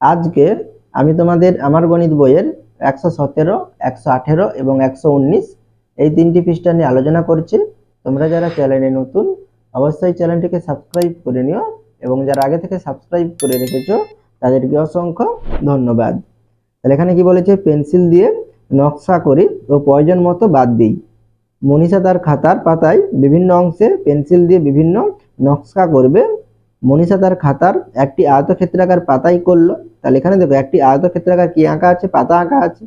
আজকে আমি তোমাদের আমার গণিত বইয়ের একশো সতেরো, একশো আঠেরো এবং একশো উনিশ এই তিনটি পৃষ্ঠা নিয়ে আলোচনা করছি। তোমরা যারা চ্যানেলে নতুন, অবশ্যই চ্যানেলটিকে সাবস্ক্রাইব করে নিও এবং যারা আগে থেকে সাবস্ক্রাইব করে রেখেছো, তাদেরকে অসংখ্য ধন্যবাদ। তাহলে এখানে কি বলেছে? পেন্সিল দিয়ে নকশা করি ও প্রয়োজন মতো বাদ দিই। মনীষা তার খাতার পাতায় বিভিন্ন অংশে পেন্সিল দিয়ে বিভিন্ন নকশা করবে। মনীষা তার খাতার একটি আয়তক্ষেত্রাকার পাতাই করল। তাহলে এখানে দেখো, একটি আয়তক্ষেত্রাকার কি আঁকা আছে? পাতা আঁকা আছে।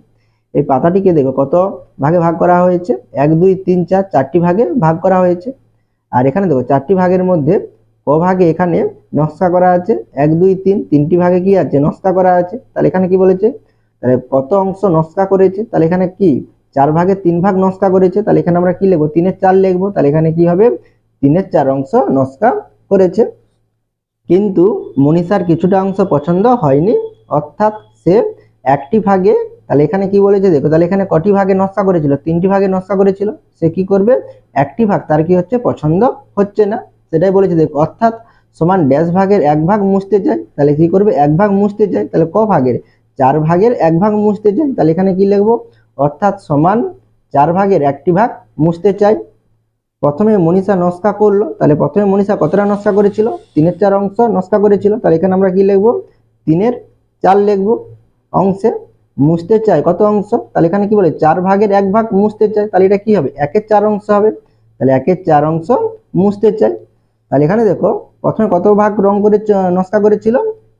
এই পাতাটিকে দেখো, কত ভাগে ভাগ করা হয়েছে? এক, দুই, তিন, চার, চারটি ভাগে ভাগ করা হয়েছে। আর এখানে দেখো, চারটি ভাগের মধ্যে ক ভাগে এখানে নকশা করা আছে? এক, দুই, তিন, তিনটি ভাগে কি আছে? নকশা করা আছে। তাহলে এখানে কি বলেছে? তাহলে কত অংশ নকশা করেছে? তাহলে এখানে কি? চার ভাগে তিন ভাগ নকশা করেছে। তাহলে এখানে আমরা কি লিখব? তিনের চার লিখব। তাহলে এখানে কি হবে? তিনের চার অংশ নকশা করেছে। কিন্তু মনীষার কিছুটা অংশ পছন্দ হয়নি, অর্থাৎ সে একটি ভাগে, তাহলে এখানে কি বলেছে দেখো, তাহলে এখানে কটি ভাগে নকশা করেছিল? তিনটি ভাগে নকশা করেছিল, সে কি করবে? একটি ভাগ, তার কি হচ্ছে? পছন্দ হচ্ছে না। সেটাই বলেছে দেখো, অর্থাৎ সমান ড্যাশ ভাগের এক ভাগ মুছতে চাই, তাহলে কি করবে? এক ভাগ মুছতে চাই, তাহলে ক ভাগের? চার ভাগের এক ভাগ মুছতে চাই, তাহলে এখানে কি লিখব? অর্থাৎ সমান চার ভাগের একটি ভাগ মুছতে চাই। প্রথমে মনীষা নস্কা করল, তাহলে প্রথমে মনীষা কতটা নস্কা করেছিল? তিনের চার অংশ নস্কা করেছিল, তাহলে এখানে আমরা কি লিখব? তিনের চার লিখব। অংশে মুছতে চাই কত অংশ? তাহলে এখানে কি বলে? চার ভাগের এক ভাগ মুছতে চাই তাহলে এটা কি হবে? একের চার অংশ হবে। তাহলে একের চার অংশ মুছতে চাই তাহলে এখানে দেখো, প্রথমে কত ভাগ রং করে, নস্কা করেছিল?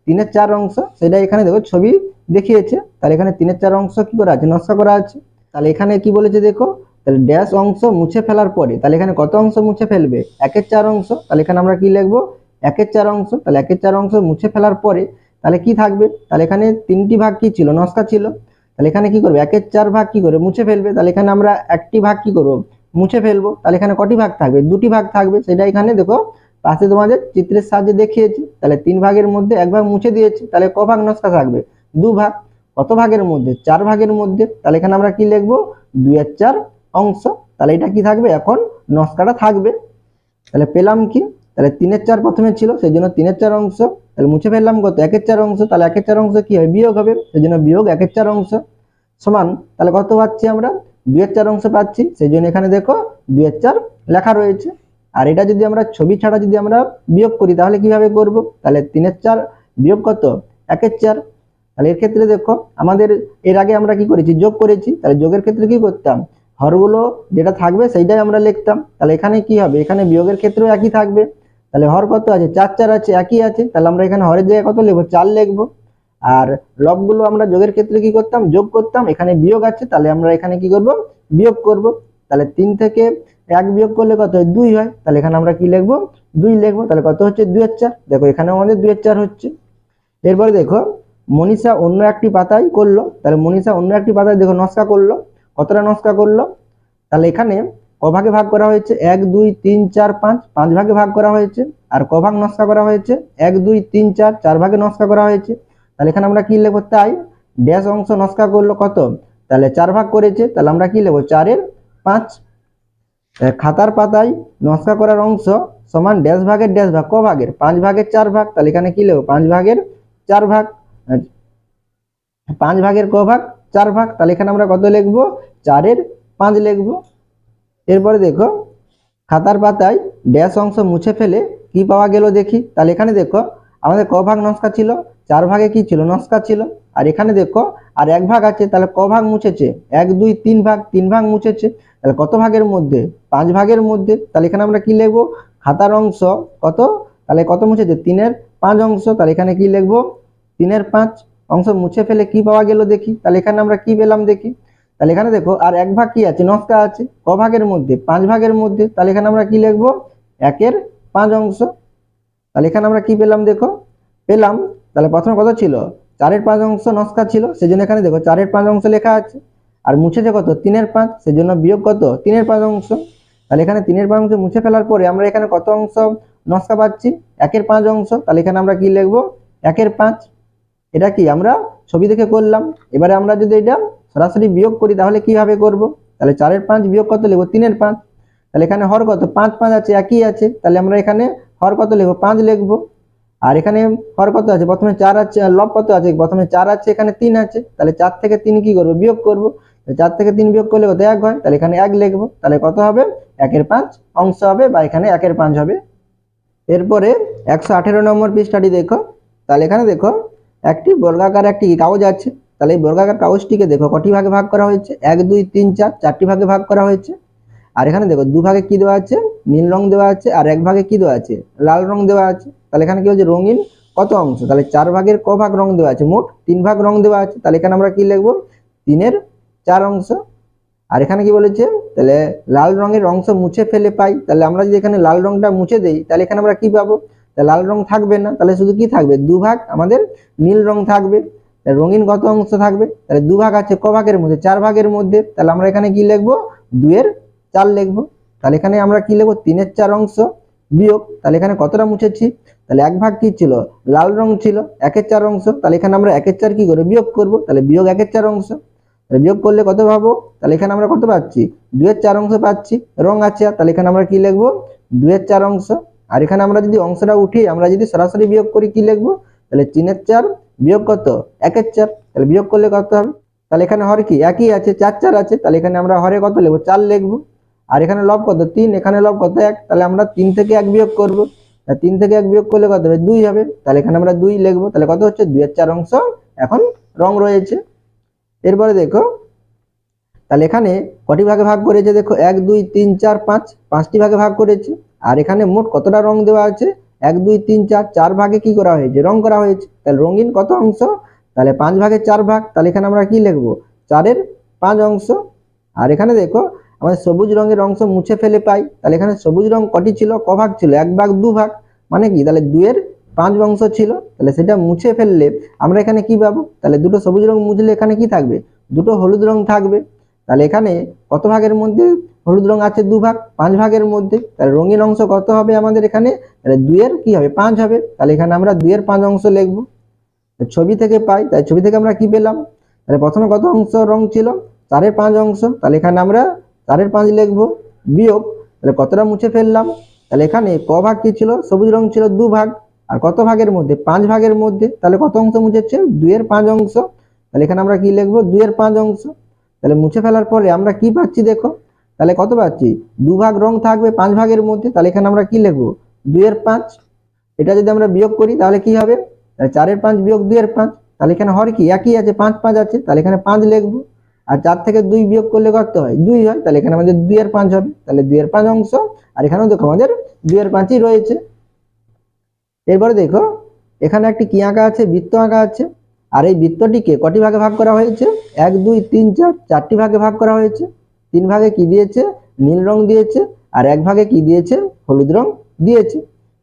তিনের চার অংশ, সেটা এখানে দেখো, ছবি দেখিয়েছে। তাহলে এখানে তিনের চার অংশ কি করা আছে? নস্কা করা আছে। তাহলে এখানে কি বলেছে দেখো? তাহলে ড্যাশ অংশ মুছে ফেলার পরে, তাহলে এখানে কত অংশ মুছে ফেলবে? একের চার অংশ, তাহলে এখানে আমরা কি লিখব? একের চার অংশ, তাহলে একের চার অংশ মুছে ফেলার পরে, তাহলে কি থাকবে? তাহলে এখানে তিনটি ভাগ কি ছিল? নস্কা ছিল। তাহলে এখানে কি করবে? একের চার ভাগ কি করে? মুছে ফেলবে। তাহলে এখানে আমরা একটি ভাগ কি করব? মুছে ফেলব। তাহলে এখানে কটি ভাগ থাকবে? দুটি ভাগ থাকবে। সেটা এখানে দেখো, পাশে তোমাদের চিত্রের সাহায্যে দেখিয়েছি। তাহলে তিন ভাগের মধ্যে এক ভাগ মুছে দিয়েছি। তাহলে ক ভাগ নস্কা থাকবে? দু ভাগ। কত ভাগের মধ্যে? চার ভাগের মধ্যে। তাহলে এখানে আমরা কি লিখব? দুই আর চার অংশ, তাহলে এটা কি থাকবে? এখন নস্কাটা থাকবে। তাহলে পেলাম কি? তাহলে তিনের চার প্রথমে ছিল সেই জন্য তিনের চার অংশ। তাহলে মুছে ফেললাম কত? একের চার অংশ। তাহলে একের চার অংশ কি হবে বিয়োগ হবে সেই জন্য বিয়োগ একের চার অংশ। সমান, তাহলে কত পাচ্ছি আমরা? দুইয়ের চার অংশ পাচ্ছি সেই জন্য এখানে দেখো দুইয়ের চার লেখা রয়েছে। আর এটা যদি আমরা ছবি ছাড়া যদি আমরা বিয়োগ করি, তাহলে কীভাবে করব? তাহলে তিনের চার বিয়োগ কত? একের চার। তাহলে এর ক্ষেত্রে দেখো, আমাদের এর আগে আমরা কি করেছি? যোগ করেছি। তাহলে যোগের ক্ষেত্রে কি করতাম? হরগুলো যেটা থাকবে সেইটাই আমরা লিখতাম। তাহলে এখানে কি হবে? এখানে বিয়োগের ক্ষেত্রেও একই থাকবে। তাহলে হর কত আছে? চার চার আছে, একই আছে। তাহলে আমরা এখানে হরের জায়গায় কত লিখব? চার লিখব। আর লবগুলো আমরা যোগের ক্ষেত্রে কি করতাম? যোগ করতাম। এখানে বিয়োগ আছে, তাহলে আমরা এখানে কি করব? বিয়োগ করব। তাহলে তিন থেকে এক বিয়োগ করলে কত হয়? দুই হয়। তাহলে এখানে আমরা কি লিখব? দুই লিখব। তাহলে কত হচ্ছে? দুই চার। দেখো এখানে আমাদের দুই চার হচ্ছে। এরপরে দেখো, মনীষা অন্য একটি পাতায় করল। তাহলে মনীষা অন্য একটি পাতায় দেখো, নস্কা করল। কতটা নস্কা করল? তাহলে এখানে ক ভাগে করা হয়েছে? এক, দুই, তিন, চার, পাঁচ। পাঁচ ভাগে ভাগ করা হয়েছে। আর ক ভাগ নস্কা করা হয়েছে? এক, দুই, তিন, চার চার ভাগে নস্কা করা হয়েছে। তাহলে এখানে আমরা কি লিখব? তাই ড্যাশ অংশ নস্কা করল কত? তাহলে চার ভাগ করেছে, তাহলে আমরা কি লিখব? চারের পাঁচ। খাতার পাতায় নস্কা করার অংশ সমান ড্যাশ ভাগের ড্যাশ ভাগ, ক ভাগের? পাঁচ ভাগের চার ভাগ। তাহলে এখানে কি লিখব? পাঁচ ভাগের চার ভাগ। পাঁচ ভাগের ক ভাগ? চার ভাগ, তাহলে এখানে আমরা কত লিখব? চারের পাঁচ লিখব। এরপরে দেখো, খাতার পাতায় ড্যাশ অংশ মুছে ফেলে কি পাওয়া গেল দেখি? তাহলে এখানে দেখো, আমাদের ক ভাগ নস্কা ছিল, চার ভাগে কি ছিল? নস্কা ছিল। আর এখানে দেখো, আর এক ভাগ আছে, তাহলে ক ভাগ মুছেছে? এক, দুই, তিন ভাগ তিন ভাগ মুছেছে। তাহলে কত ভাগের মধ্যে? পাঁচ ভাগের মধ্যে। তাহলে এখানে আমরা কি লিখব? খাতার অংশ কত? তাহলে কত মুছেছে? তিনের পাঁচ অংশ। তাহলে এখানে কি লিখব? তিনের পাঁচ অংশ মুছে ফেলে কি পাওয়া গেল দেখি। তাহলে এখানে আমরা কি পেলাম দেখি। তাহলে এখানে দেখো, আর এক ভাগ কি আছে? নস্কা আছে। ক ভাগের মধ্যে? পাঁচ ভাগের মধ্যে। তাহলে এখানে আমরা কি লিখব? একের পাঁচ অংশ। তাহলে এখানে আমরা কি পেলাম দেখো? পেলাম। তাহলে প্রথমে কত ছিল? চারের পাঁচ অংশ নস্কা ছিল। সেজন্য এখানে দেখো, চারের পাঁচ অংশ লেখা আছে। আর মুছেছে কত? তিনের পাঁচ। সেজন্য বিয়োগ কত? তিনের পাঁচ অংশ। তাহলে এখানে তিনের পাঁচ অংশ মুছে ফেলার পরে আমরা এখানে কত অংশ নস্কা পাচ্ছি? একের পাঁচ অংশ। তাহলে এখানে আমরা কি লিখব? একের পাঁচ। এটা কি আমরা ছবি দেখে করলাম? এবারে আমরা যদি এটা সরাসরি বিয়োগ করি, তাহলে কীভাবে করব? তাহলে চারের পাঁচ বিয়োগ কত লিখব? তিনের পাঁচ। তাহলে এখানে হর কত? পাঁচ পাঁচ আছে, একই আছে। তাহলে আমরা এখানে হর কত লিখব? পাঁচ লিখব। আর এখানে হর কত আছে? প্রথমে চার আছে লব কত আছে? প্রথমে চার আছে, এখানে তিন আছে। তাহলে চার থেকে তিন কি করব? বিয়োগ করব। চার থেকে তিন বিয়োগ করলে কত? এক হয়। তাহলে এখানে এক লিখব। তাহলে কত হবে? একের পাঁচ অংশ হবে, বা এখানে একের পাঁচ হবে। এরপরে একশো আঠেরো নম্বর পৃষ্ঠাটি দেখো। তাহলে এখানে দেখো একটি বর্গাকার একটি কাগজ আছে। তাহলে এই বর্গাকার কাগজটিকে দেখো কটি ভাগে ভাগ করা হয়েছে? এক, দুই, তিন, চার, চারটি ভাগে ভাগ করা হয়েছে। আর এখানে দেখো দু ভাগে কি দেওয়া আছে? নীল রং দেওয়া আছে। আর এক ভাগে কি দেওয়া আছে? লাল রং দেওয়া আছে। তাহলে এখানে কি হচ্ছে রঙিন কত অংশ? তাহলে চার ভাগের ক ভাগ রং দেওয়া আছে? মোট তিন ভাগ রং দেওয়া আছে। তাহলে এখানে আমরা কি লিখব? তিনের চার অংশ। আর এখানে কি বলেছে? তাহলে লাল রঙের অংশ মুছে ফেলে পাই। তাহলে আমরা যদি এখানে লাল রংটা মুছে দেই, তাহলে এখানে আমরা কি পাবো? লাল রং থাকবে না, তাহলে শুধু কি থাকবে? দু ভাগ আমাদের নীল রং থাকবে রঙিন কত অংশ থাকবে? তাহলে দু ভাগ আছে ক ভাগের মধ্যে, চার ভাগের মধ্যে, তাহলে আমরা এখানে কি লিখব? দুয়ের চার লিখব। তাহলে এখানে আমরা কি লিখব? তিনের চার অংশ বিয়োগ, তাহলে এখানে কতটা মুছেছি? তাহলে এক ভাগ কি ছিল? লাল রং ছিল, একের চার অংশ, তাহলে এখানে আমরা একের চার কি করে বিয়োগ করব? তাহলে বিয়োগ একের চার অংশ। তাহলে বিয়োগ করলে কত পাবো? তাহলে এখানে আমরা কত পাচ্ছি? দুয়ের চার অংশ পাচ্ছি, রং আছে, তাহলে এখানে আমরা কি লিখব? দুয়ের চার অংশ। আর এখানে আমরা যদি অংশটা উঠি আমরা যদি সরাসরি বিয়োগ করি কি লিখব? তাহলে তিনের চার বিয়োগ কত? একের চার। তাহলে বিয়োগ করলে কত হবে? তাহলে এখানে হর কি? একই আছে, চার চার আছে। তাহলে এখানে আমরা হরে কত লিখব? চার লিখব। আর এখানে লব কত? তিন। এখানে লব কত? এক। তাহলে আমরা তিন থেকে এক বিয়োগ করব। তিন থেকে এক বিয়োগ করলে কত হবে? দুই হবে। তাহলে এখানে আমরা দুই লিখব। তাহলে কত হচ্ছে? দুইয়ের চার অংশ এখন রং রয়েছে। এরপরে দেখো, তাহলে এখানে কটি ভাগে ভাগ করেছে? দেখো, এক, দুই, তিন, চার, পাঁচ। পাঁচটি ভাগে ভাগ করেছে। আর এখানে মোট কতটা রং দেওয়া আছে? এক, দুই, তিন, চার চার ভাগে কি করা হয়েছে? রং করা হয়েছে। তাহলে রঙিন কত অংশ? তাহলে পাঁচ ভাগের চার ভাগ। তাহলে এখানে আমরা কি লিখব? চারের পাঁচ অংশ। আর এখানে দেখো আমাদের সবুজ রঙের অংশ মুছে ফেলে পাই। তাহলে এখানে সবুজ রং কটি ছিল? ক ভাগ ছিল? এক ভাগ, দু ভাগ। মানে কি? তাহলে দুয়ের পাঁচ অংশ ছিল। তাহলে সেটা মুছে ফেললে আমরা এখানে কি পাবো? তাহলে দুটো সবুজ রং মুছলে এখানে কি থাকবে? দুটো হলুদ রং থাকবে। তাহলে এখানে কত ভাগের মধ্যে? হলুদ রং আছে দু ভাগ, পাঁচ ভাগের মধ্যে। তাহলে রঙিন অংশ কত হবে আমাদের এখানে? তাহলে দুইয়ের কি হবে? পাঁচ হবে। তাহলে এখানে আমরা দুইয়ের পাঁচ অংশ লিখব। ছবি থেকে পাই। তাই ছবি থেকে আমরা কি পেলাম? তাহলে প্রথমে কত অংশ রং ছিল? চারের পাঁচ অংশ। তাহলে এখানে আমরা চারের পাঁচ লিখব। বিয়োগ। তাহলে কতটা মুছে ফেললাম? তাহলে এখানে ক ভাগ কি ছিল? সবুজ রং ছিল দু ভাগ। আর কত ভাগের মধ্যে? পাঁচ ভাগের মধ্যে। তাহলে কত অংশ মুছেছে? দুইয়ের পাঁচ অংশ। তাহলে এখানে আমরা কি লিখব? দুইয়ের পাঁচ অংশ। তাহলে মুছে ফেলার পরে আমরা কি পাচ্ছি দেখো? তাহলে কত পাচ্ছি? দু ভাগ রং থাকবে পাঁচ ভাগের মধ্যে, তাহলে এখানে আমরা কি লিখব? দুইয়ের পাঁচ। এটা যদি আমরা বিয়োগ করি, তাহলে কি হবে? চারের পাঁচ বিয়োগ দুইয়ের পাঁচ। তাহলে এখানে হর কি? একই আছে, পাঁচ পাঁচ আছে, তাহলে এখানে পাঁচ লিখব। আর চার থেকে দুই বিয়োগ করলে কত হয়? দুই হয়, তাহলে এখানে আমাদের দুইয়ের পাঁচ হবে। তাহলে দুইয়ের পাঁচ অংশ, আর এখানেও দেখো আমাদের দুইয়ের পাঁচই রয়েছে। এরপরে দেখো, এখানে একটি কি আঁকা আছে? বৃত্ত আঁকা আছে। আর এই বৃত্তটিকে কটি ভাগে ভাগ করা হয়েছে? এক, দুই, তিন, চার, চারটি ভাগে ভাগ করা হয়েছে। তিন ভাগে কি দিয়েছে? নীল রং দিয়েছে আর এক ভাগে কি দিয়েছে? হলুদ রং দিয়েছে।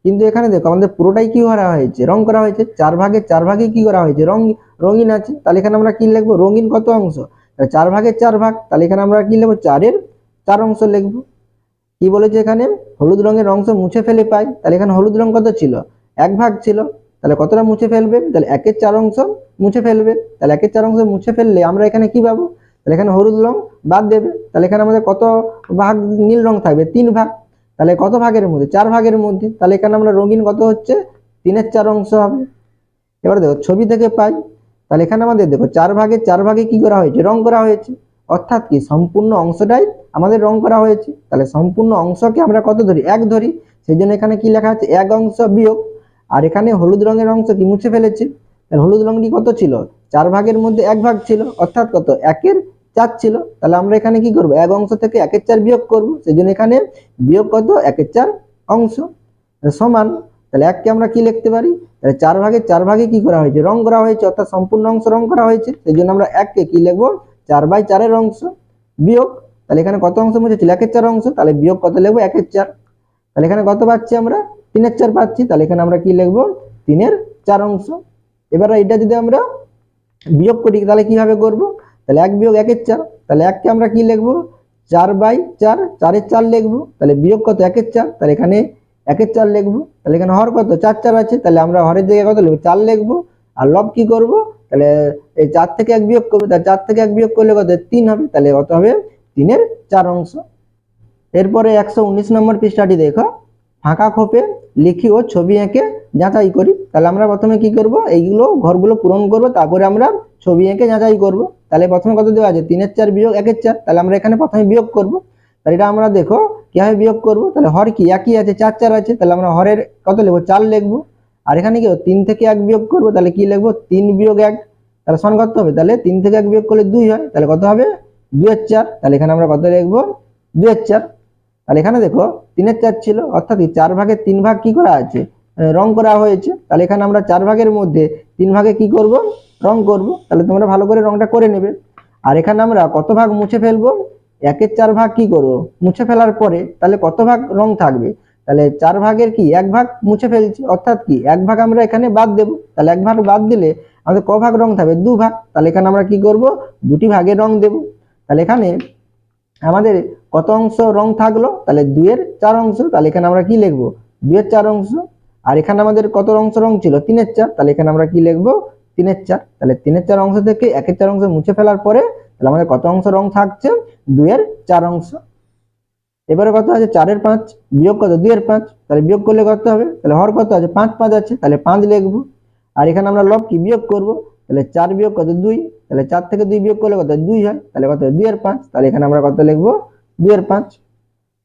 কিন্তু এখানে দেখো, আমাদের পুরোটাই কি করা হয়েছে? রং করা হয়েছে। চার ভাগে চার ভাগে কি করা হয়েছে? রং, রঙিন আছে। তাহলে এখানে আমরা কি লিখব? রঙিন কত অংশ? চার ভাগের চার ভাগ, তাহলে এখানে আমরা কি লিখব? চারের চার অংশ লিখব। কি বলেছে এখানে? হলুদ রঙের অংশ মুছে ফেলে পাই। তাহলে এখানে হলুদ রং কত ছিল? এক ভাগ ছিল। তাহলে কতটা মুছে ফেলবে? তাহলে একের চার অংশ মুছে ফেলবে। তাহলে একের চার অংশ মুছে ফেললে আমরা এখানে কি পাবো? তাহলে এখানে হলুদ রং বাদ দেবে। তাহলে এখানে আমাদের কত ভাগ নীল রং থাকবে? তিন ভাগ। তাহলে কত ভাগের মধ্যে? চার ভাগের মধ্যে। তাহলে এখানে আমরা রঙিন কত হচ্ছে? তিনের চার অংশ হবে। এবার দেখো, ছবি থেকে পাই। তাহলে এখানে আমাদের দেখো, চার ভাগে চার ভাগে কি করা হয়েছে? রং করা হয়েছে। অর্থাৎ কি? সম্পূর্ণ অংশটাই আমাদের রং করা হয়েছে। তাহলে সম্পূর্ণ অংশকে আমরা কত ধরি? এক ধরি। সেই জন্য এখানে কি লেখা আছে? এক অংশ বিয়োগ। আর এখানে হলুদ রঙের অংশ কি মুছে ফেলেছে? হলুদ রংটি কত ছিল? চার ভাগের মধ্যে এক ভাগ ছিল। অর্থাৎ কত? একের চার ছিল, তাহলে আমরা এখানে কি করব? এক অংশ থেকে একের চার বিয়োগ করব সেই জন্য এখানে বিয়োগ কত? একের চার অংশ। সমান, তাহলে এককে আমরা কি লিখতে পারি? তাহলে চার ভাগে চার ভাগে কি করা হয়েছে? রং করা হয়েছে, অর্থাৎ সম্পূর্ণ অংশ রং করা হয়েছে সেই জন্য আমরা এককে কি লিখব? চার বাই চারের অংশ বিয়োগ। তাহলে এখানে কত অংশ মুছেছিল? একের চার অংশ, তাহলে বিয়োগ কত লিখব? একের চার। তাহলে এখানে কত পাচ্ছি আমরা? তিনের চার পাচ্ছি, তাহলে এখানে আমরা কি লিখব? তিনের চার অংশ। এবার এটা যদি আমরা বিয়োগ করি, তাহলে কীভাবে করব? তাহলে এক বিয়োগ একের চার, তাহলে এককে আমরা কি লিখব? চার বাই চার, চারের চার লিখব, তাহলে বিয়োগ কত? একের চার, তাহলে এখানে একের চার লিখব, তাহলে এখানে হর কত? চার চার আছে, তাহলে আমরা হরের জায়গায় কত লিখব? চার লিখব, আর লব কি করব? তাহলে এই চার থেকে এক বিয়োগ করব, তাহলে চার থেকে এক বিয়োগ করলে কত? তিন হবে, তাহলে কত হবে? তিনের চার অংশ। এরপরে একশো উনিশ নম্বর পৃষ্ঠাটি দেখো। ফাঁকা খোপে লিখি ও ছবি এঁকে যাচাই করি। তাহলে আমরা প্রথমে কি করব? এইগুলো ঘরগুলো পূরণ করব, তারপরে আমরা ছবি এঁকে যাচাই করব। তাহলে প্রথমে কত দেওয়া আছে? তিনের চার বিয়োগ একের চার। তাহলে আমরা এখানে প্রথমে বিয়োগ করব। তাহলে এটা আমরা দেখো, কীভাবে বিয়োগ করব? তাহলে হর কি? একই আছে, চার চার আছে। তাহলে আমরা হরের কত লিখব? চার লিখব। আর এখানে কি? তিন থেকে এক বিয়োগ করব। তাহলে কি লিখব? তিন বিয়োগ এক। তাহলে সমান কত হবে। তাহলে তিন থেকে এক বিয়োগ করলে দুই হয়। তাহলে কত হবে? দুয়ের চার। তাহলে এখানে আমরা কত লিখব? দুয়ের চার। তাহলে এখানে দেখো, তিনের চার ছিল। অর্থাৎ চার ভাগের তিন ভাগ কি করা আছে? রং করা হয়েছে। তাহলে এখানে আমরা চার ভাগের মধ্যে তিন ভাগে কি করব? রং করব, তাহলে তোমরা ভালো করে রংটা করে নেবে। আর এখানে আমরা কত ভাগ মুছে ফেলব? একের চার ভাগ কি করব? মুছে ফেলার পরে তাহলে কত ভাগ রং থাকবে? তাহলে চার ভাগের কি? এক ভাগ মুছে ফেলছি, অর্থাৎ কি? এক ভাগ আমরা এখানে বাদ দেব। তাহলে এক ভাগ বাদ দিলে আমাদের ক ভাগ রং থাকবে? দু ভাগ। তাহলে এখানে আমরা কি করব? দুটি ভাগে রং দেব। তাহলে এখানে আমাদের কত অংশ রং থাকল? তাহলে দুয়ের চার অংশ। তাহলে এখানে আমরা কি লিখব? দুয়ের চার অংশ। আর এখানে আমাদের কত অংশ রং ছিল? তিনের চার। তাহলে এখানে আমরা কি লিখব? তিনের চার। তাহলে তিনের চার অংশ থেকে একের চার অংশ মুছে ফেলার পরে তাহলে আমাদের কত অংশ রং থাকছে? দুইয়ের চার অংশ। এবারে কত আছে? চারের পাঁচ, বিয়োগ কত? দুইয়ের পাঁচ। তাহলে বিয়োগ করলে কত হবে? তাহলে হর কত আছে? পাঁচ পাঁচ আছে। তাহলে পাঁচ লিখব। আর এখানে আমরা লব কি? বিয়োগ করব। তাহলে চার বিয়োগ কত? দুই। তাহলে চার থেকে দুই বিয়োগ করলে কত? দুই হয়। তাহলে কত? দুইয়ের পাঁচ। তাহলে এখানে আমরা কত লিখব? দুইয়ের পাঁচ।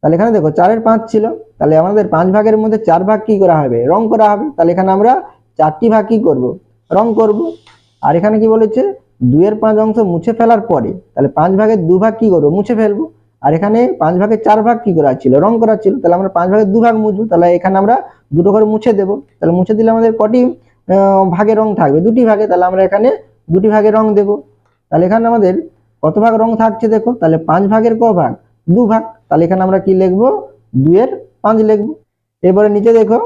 তাহলে এখানে দেখো চারের পাঁচ ছিল। তাহলে আমাদের পাঁচ ভাগের মধ্যে চার ভাগ কি করা হবে? রং করা হবে। তাহলে এখানে আমরা চারটি ভাগ কি করব? রং করব। আর এখানে কি বলেছে? দুইয়ের পাঁচ অংশ মুছে ফেলার পরে, তাহলে পাঁচ ভাগের দু ভাগ কি করব? মুছে ফেলব। আর এখানে পাঁচ ভাগের চার ভাগ কি করা ছিল? রং করা ছিল। তাহলে আমরা পাঁচ ভাগের দু ভাগ মুছবো। তাহলে এখানে আমরা দুটো করে মুছে দেবো। তাহলে মুছে দিলে আমাদের কটি ভাগে রং থাকবে? দুটি ভাগে। তাহলে আমরা এখানে দুটি ভাগে রং দেব। তাহলে এখানে আমাদের কত ভাগ রং থাকছে দেখো? তাহলে পাঁচ ভাগের ক ভাগ? দু ভাগ। তাহলে এখানে আমরা কি লিখব? দুইয়ের পাঁচ লিখব। এবারে নিচে দেখো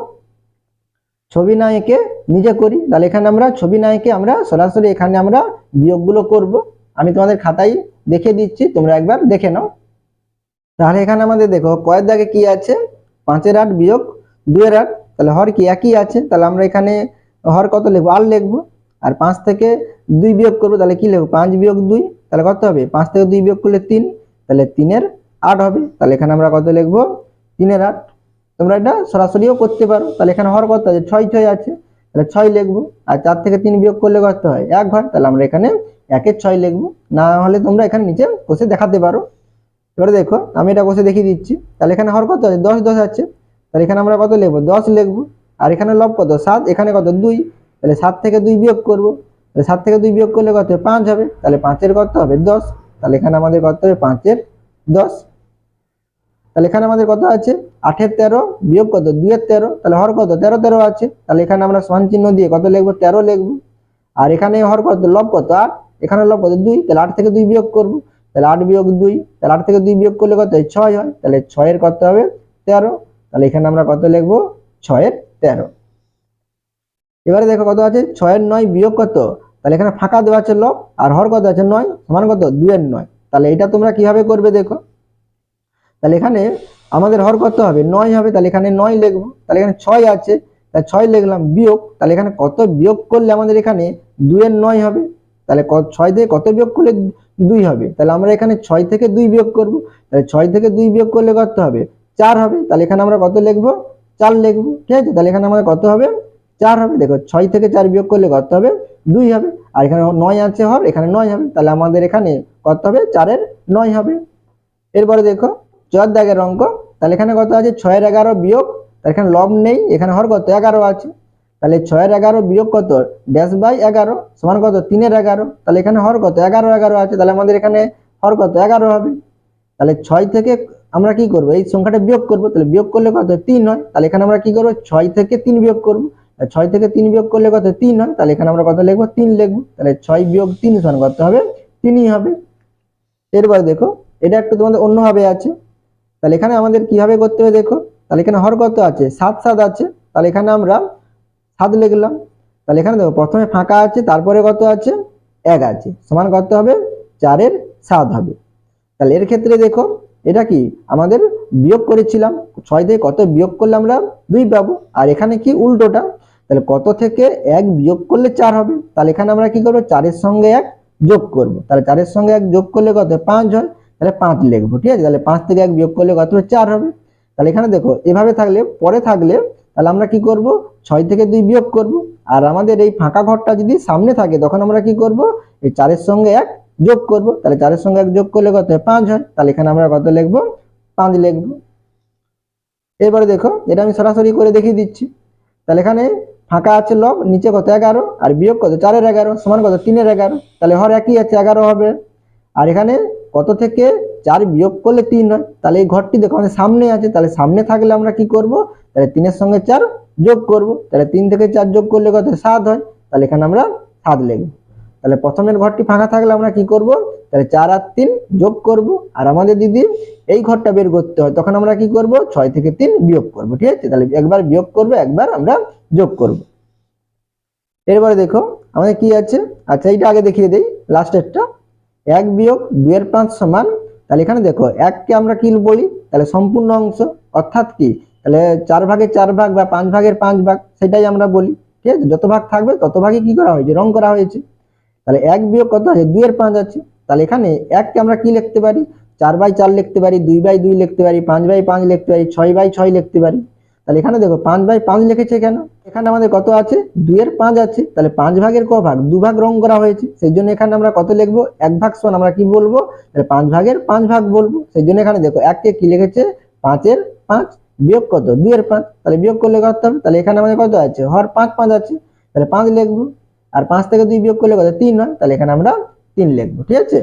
ছবি না এঁকে নিজে করি। তাহলে এখানে আমরা ছবি না এঁকে আমরা সরাসরি এখানে আমরা বিয়োগগুলো করব। আমি তোমাদের খাতায় দেখে দিচ্ছি, তোমরা একবার দেখে নাও। তাহলে এখানে আমাদের দেখো, কয়ের দাগে কি আছে? পাঁচের আট বিয়োগ দুয়ের আট, তাহলে হর কি একই আছে? তাহলে আমরা এখানে হর কত লিখব? আর লিখব। আর পাঁচ থেকে দুই বিয়োগ করব, তাহলে কি লিখব? পাঁচ বিয়োগ দুই, তাহলে কত হবে? পাঁচ থেকে দুই বিয়োগ করলে তিন, তাহলে তিনের আট হবে। তাহলে এখানে আমরা কত লিখব? তিনের আট। তোমরা এটা সরাসরিও করতে পারো। তাহলে এখানে হর কত আছে ছয় ছয় আছে, তাহলে ছয় লিখব। আর চার থেকে তিন বিয়োগ করলে কত হয়? এক হয়। তাহলে আমরা এখানে একের ছয় লিখব। না হলে তোমরা এখানে নিচে কষে দেখাতে পারো। এবারে দেখো, আমি এটা কষে দেখিয়ে দিচ্ছি। তাহলে এখানে হর কত আছে দশ দশ আছে। তাহলে এখানে আমরা কত লিখব? দশ লিখব। আর এখানে লব কত? সাত। এখানে কত? দুই। তাহলে সাত থেকে দুই বিয়োগ করব। তাহলে সাত থেকে দুই বিয়োগ করলে কত? হবে? পাঁচ হবে। তাহলে পাঁচের কত হবে? দশ। তাহলে এখানে আমাদের কত হবে? পাঁচের দশ। তাহলে এখানে আমাদের কত আছে? আঠের তেরো, বিয়োগ কত? দুইয়ের তেরো, তাহলে হর কত? তেরো তেরো আছে। তাহলে এখানে আমরা সমান চিহ্ন দিয়ে কত লিখব? তেরো লিখব। আর এখানে হর কত? লব কত? আট। এখানে লব কত? দুই। তাহলে আট থেকে দুই বিয়োগ করব। তাহলে আট বিয়োগ দুই। তাহলে আট থেকে দুই বিয়োগ করলে কত হয়? ছয় হয়। তাহলে ছয়ের কত হবে? তেরো। তাহলে এখানে আমরা কত লিখব? ছয়ের তেরো। এবারে দেখো কত আছে? ছয়ের নয় বিয়োগ কত? তাহলে এখানে ফাঁকা দেওয়া আছে লব। আর হর কত আছে? নয়। সমান কত? দুইয়ের নয়। তাহলে এটা তোমরা কীভাবে করবে দেখো? তাহলে এখানে আমাদের হর কত হবে নয় হবে, তাহলে এখানে নয় লিখব, তাহলে এখানে ছয় আছে তাহলে ছয় লিখলাম বিয়োগ, তাহলে এখানে কত বিয়োগ করলে আমাদের এখানে দুইয়ের নয় হবে? তাহলে ছয় থেকে কত বিয়োগ করলে দুই হবে? তাহলে আমরা এখানে ছয় থেকে দুই বিয়োগ করব, তাহলে ছয় থেকে দুই বিয়োগ করলে কত হবে? চার হবে, তাহলে এখানে আমরা কত লিখব? চার লিখব, ঠিক আছে? তাহলে এখানে আমাদের কত হবে? চার হবে, দেখো ছয় থেকে চার বিয়োগ করলে কত হবে? দুই হবে, আর এখানে নয় আছে হর, এখানে নয় হবে, তাহলে আমাদের এখানে কত হবে? চারের নয় হবে। এরপরে দেখো চর দাগের অঙ্ক। তাহলে এখানে কত আছে? ছয়ের এগারো বিয়োগ এখানে লব নেই, এখানে হর কত? এগারো আছে। তাহলে ছয়ের এগারো বিয়োগ কত? ড্যাশ বাই এগারো সমান কত? তিনের এগারো। তাহলে এখানে হর কত? এগারো এগারো আছে। তাহলে আমাদের এখানে হর কত? এগারো হবে। তাহলে ছয় থেকে আমরা কি করব? এই সংখ্যাটা বিয়োগ করব। তাহলে বিয়োগ করলে কত? তিন হয়। তাহলে এখানে আমরা কি করব? ছয় থেকে তিন বিয়োগ করব। ছয় থেকে তিন বিয়োগ করলে কত? তিন হয়। তাহলে এখানে আমরা কত লিখব? তিন লিখব। তাহলে ছয় বিয়োগ তিন সমান কত হবে। তিনই হবে। এরপর দেখো, এটা একটু তোমাদের অন্যভাবে আছে। তাহলে এখানে আমাদের কীভাবে করতে হবে দেখো? তাহলে এখানে হর কত আছে, সাত সাত আছে। তাহলে এখানে আমরা সাত লিখলাম। তাহলে এখানে দেখো, প্রথমে ফাঁকা আছে, তারপরে কত আছে, এক আছে। সমান কত হবে, চারের সাত হবে। তাহলে এর ক্ষেত্রে দেখো, এটা কি? আমাদের বিয়োগ করেছিলাম। ছয় থেকে কত বিয়োগ করলে আমরা দুই পাবো। আর এখানে কি উল্টোটা? তাহলে কত থেকে এক বিয়োগ করলে চার হবে? তাহলে এখানে আমরা কি করব? চারের সঙ্গে এক যোগ করব। তাহলে চারের সঙ্গে এক যোগ করলে কত? পাঁচ হয়। তাহলে পাঁচ লিখব, ঠিক আছে? তাহলে পাঁচ থেকে এক বিয়োগ করলে কত হবে? চার হবে। তাহলে এখানে দেখো, এভাবে থাকলে, পরে থাকলে, তাহলে আমরা কি করব? ছয় থেকে দুই বিয়োগ করব। আর আমাদের এই ফাঁকা ঘরটা যদি সামনে থাকে, তখন আমরা কি করব? এই চারের সঙ্গে এক যোগ করব। তাহলে চারের সঙ্গে এক যোগ করলে কত হয়? পাঁচ হয়। তাহলে এখানে আমরা কত লিখব? পাঁচ লিখব। এবারে দেখো, এটা আমি সরাসরি করে দেখিয়ে দিচ্ছি। তাহলে এখানে ফাঁকা আছে লব, নিচে কত? এগারো। আর বিয়োগ কত? চারের এগারো, সমান কত? তিনের এগারো। তাহলে হর একই আছে, এগারো হবে। আর এখানে কত থেকে চার বিয়োগ করলে তিন হয়? তাহলে এই ঘরটি দেখো আমাদের সামনে আছে, তাহলে সামনে থাকলে আমরা কি করব? তাহলে তিনের সঙ্গে চার যোগ করব। তাহলে তিন থেকে চার যোগ করলে কত সাত হয়। তাহলে এখানে আমরা সাত লিখব। তাহলে প্রথমের ঘরটি ফাঁকা থাকলে আমরা কি করব? তাহলে চার আর তিন যোগ করব। আর আমাদের দিদি এই ঘরটা বের করতে হয়, তখন আমরা কি করব? ছয় থেকে তিন বিয়োগ করব, ঠিক আছে? তাহলে একবার বিয়োগ করব, একবার আমরা যোগ করব। এরপরে দেখো, আমাদের কি আছে? আচ্ছা এইটা আগে দেখিয়ে দেই লাস্টেরটা এক বিয়োগ দুয়ের পাঁচ সমান, তাহলে এখানে দেখো এককে আমরা কি বলি? তাহলে সম্পূর্ণ অংশ, অর্থাৎ কি? তাহলে চার ভাগের চার ভাগ বা পাঁচ ভাগের পাঁচ ভাগ, সেটাই আমরা বলি, ঠিক আছে? যত ভাগ থাকবে, তত ভাগে কি করা হয়েছে? রং করা হয়েছে। তাহলে এক বিয়োগ কত আছে? দুয়ের পাঁচ আছে। তাহলে এখানে এককে আমরা কি লিখতে পারি? চার বাই চার লিখতে পারি, দুই বাই দুই লিখতে পারি, পাঁচ বাই পাঁচ লিখতে পারি, ছয় বাই ছয় লিখতে পারি। তাহলে এখানে দেখো পাঁচ বাই পাঁচ লিখেছে কেন? এখানে আমাদের কত আছে? দুইয়ের পাঁচ আছে। তাহলে পাঁচ ভাগের ক ভাগ? দু ভাগ রং করা হয়েছে। সেই জন্য এখানে আমরা কত লিখব? এক ভাগ সমান আমরা কি বলব? তাহলে পাঁচ ভাগের পাঁচ ভাগ বলব। সেই জন্য এখানে দেখো এককে কি লিখেছে? পাঁচের পাঁচ। বিয়োগ কত? দুইয়ের পাঁচ। তাহলে বিয়োগ করলে কত হবে? তাহলে এখানে আমাদের কত আছে? হর পাঁচ পাঁচ আছে। তাহলে পাঁচ লিখব। আর পাঁচ থেকে দুই বিয়োগ করলে কত? তিন হয়। তাহলে এখানে আমরা তিন লিখব। ঠিক আছে?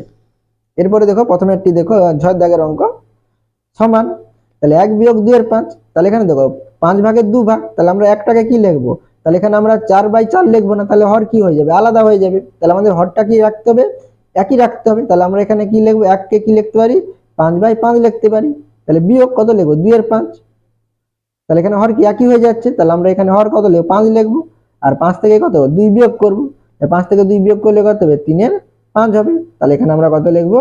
এরপরে দেখো প্রথমে একটি দেখো ছয় দাগের অঙ্ক। সমান তাহলে এক বিয়োগ দুইয়ের পাঁচ, তাহলে এখানে দেখো পাঁচ ভাগের দু ভাগ, তাহলে আমরা একটাকে কি লিখব? তাহলে এখানে আমরা চার বাই চার লিখব না, তাহলে হর কি হয়ে যাবে? আলাদা হয়ে যাবে। তাহলে আমাদের হরটা কি রাখতে হবে? একই রাখতে হবে। তাহলে আমরা এখানে কি লিখব? এককে কি লিখতে পারি? পাঁচ বাই পাঁচ লিখতে পারি। তাহলে বিয়োগ কত লিখব? দুইয়ের পাঁচ। তাহলে এখানে হর কি একই হয়ে যাচ্ছে? তাহলে আমরা এখানে হর কত লিখব? পাঁচ লিখব। আর পাঁচ থেকে কত? দুই বিয়োগ করব। পাঁচ থেকে দুই বিয়োগ করলে কত হবে? তিনের পাঁচ হবে। তাহলে এখানে আমরা কত লিখব?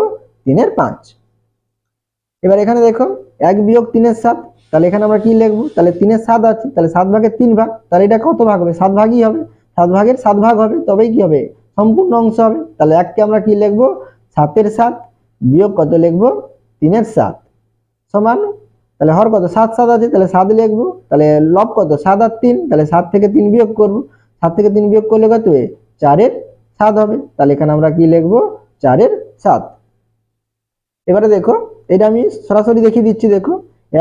তিনের পাঁচ। এবার এখানে দেখো এক বিয়োগ তিনের সাত, তাহলে এখানে আমরা কি লিখব? তাহলে তিনের সাত আছে, তাহলে সাত ভাগের তিন ভাগ, তাহলে এটা কত ভাগ হবে? সাত ভাগই হবে। সাত ভাগের সাত ভাগ হবে, তবেই কি হবে? সম্পূর্ণ অংশ হবে। তাহলে এককে আমরা কি লিখব? সাতের সাত বিয়োগ কত লিখব? তিনের সাত সমান, তাহলে হর কত? সাত সাত আছে, তাহলে সাত লিখব। তাহলে লব কত? সাত আর তিন, তাহলে সাত থেকে তিন বিয়োগ করব। সাত থেকে তিন বিয়োগ করলে কত চারের সাত হবে। তাহলে এখানে আমরা কি লিখব? চারের সাত। এবারে দেখো এটা আমি সরাসরি দেখিয়ে দিচ্ছি, দেখো।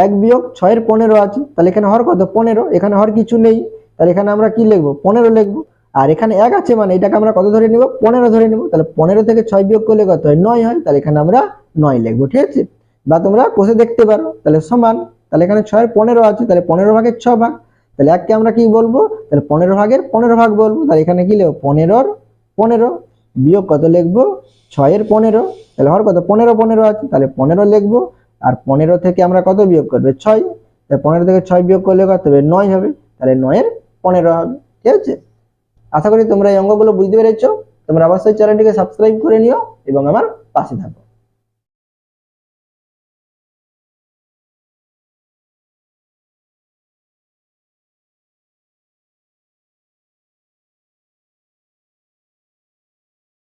এক বিয়োগ ছয়ের পনেরো আছে, তাহলে এখানে হর কত? পনেরো। এখানে হর কিছু নেই, তাহলে এখানে আমরা কি লিখব? পনেরো লিখব। আর এখানে এক আছে মানে এটাকে আমরা কত ধরে নিব? পনেরো ধরে নিব। তাহলে পনেরো থেকে ছয় বিয়োগ করলে কত হয়? নয় হয়। তাহলে এখানে আমরা নয় লিখব, ঠিক আছে? বা তোমরা কষে দেখতে পারো, তাহলে সমান। তাহলে এখানে ছয়ের পনেরো আছে, তাহলে পনেরো ভাগের ছ ভাগ। তাহলে এককে আমরা কি বলব? তাহলে পনেরো ভাগের পনেরো ভাগ বলব। তাহলে এখানে কি লিখব? পনেরোর পনেরো। বিয়োগ কত লিখব? ছয়ের পনেরো। তাহলে হর কত পনেরো পনেরো আছে, তাহলে পনেরো লিখব। আর পনেরো থেকে আমরা কত বিয়োগ করবে? ছয়। তাহলে পনেরো থেকে ছয় বিয়োগ করলে কত হবে? নয় হবে। তাহলে নয়ের পনেরো হবে। ঠিক আছে? আশা করি তোমরা এই অঙ্কগুলো বুঝতে পেরেছ। তোমরা অবশ্যই চ্যানেলটিকে সাবস্ক্রাইব করে নিও এবং আমার পাশে থাকো।